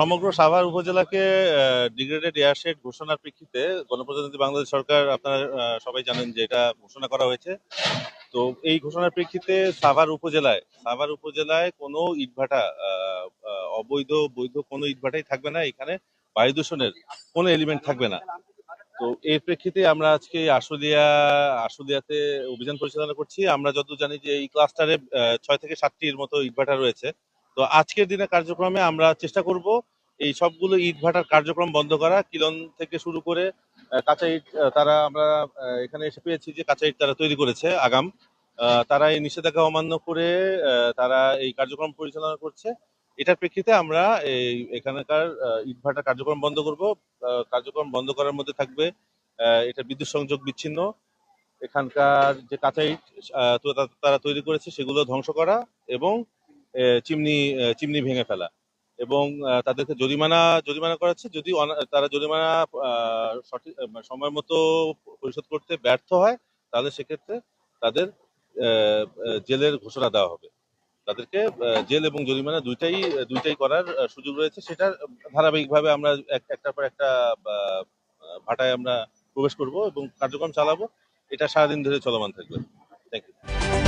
সমগ্র Savar উপজেলাকে degraded airshed ঘোষণার প্রেক্ষিতে গণপ্রজাতন্ত্রী বাংলাদেশ সরকার আপনারা সবাই জানেন যে এটা ঘোষণা করা হয়েছে। তো এই ঘোষণার প্রেক্ষিতে সাভার উপজেলায় সাভার উপজেলায় কোনো ইটভাটা অবৈধ বৈধ কোনো ইটভাটাই থাকবে না। এখানে বায়ু দূষণের কোনো এলিমেন্ট থাকবে না। তো এর প্রেক্ষিতে আমরা আজকে আশুলিয়া আশুলিয়াতে অভিযান পরিচালনা করছি। আমরা যতদূর জানি যে এই ক্লাস্টারে ছয় থেকে সাতটির মতো ইটভাটা রয়েছে। তো আজকের দিনে কার্যক্রমে আমরা চেষ্টা করব এই সবগুলো ইট ভাটার কার্যক্রম বন্ধ করা, কিলন থেকে শুরু করে কাঁচা ইট তারা আমরা এখানে এসে পেয়েছি যে কাঁচা ইট তারা তৈরি করেছে, আগাম। তারা এই নিষেধাজ্ঞা অমান্য করে তারা এই কার্যক্রম পরিচালনা করছে। এটার প্রেক্ষিতে আমরা এই এখানকার ইট ভাটার কার্যক্রম বন্ধ করব। কার্যক্রম বন্ধ করার মধ্যে থাকবে এটা বিদ্যুৎ সংযোগ বিচ্ছিন্ন। এখানকার যে কাঁচা ইট তারা তৈরি করেছে, সেগুলো ধ্বংস করা এবং চিমনি চিমনি ভেঙে ফেলা। এবং তাদেরকে জরিমানা জরিমানা করাচ্ছে যদি তারা জরিমানা সঠিক সময় মতো পরিশোধ করতে ব্যর্থ হয়, তাহলে সেক্ষেত্রে তাদের জেলের ঘোষণা দেওয়া হবে। তাদেরকে জেল এবং জরিমানা দুইটাই দুইটাই করার সুযোগ রয়েছে। সেটার ধারাবাহিকভাবে আমরা এক- একটার পর একটা ভাটায় আমরা প্রবেশ করব এবং কার্যক্রম চালাবো। এটা সারাদিন ধরে চলমান থাকবে। Thank you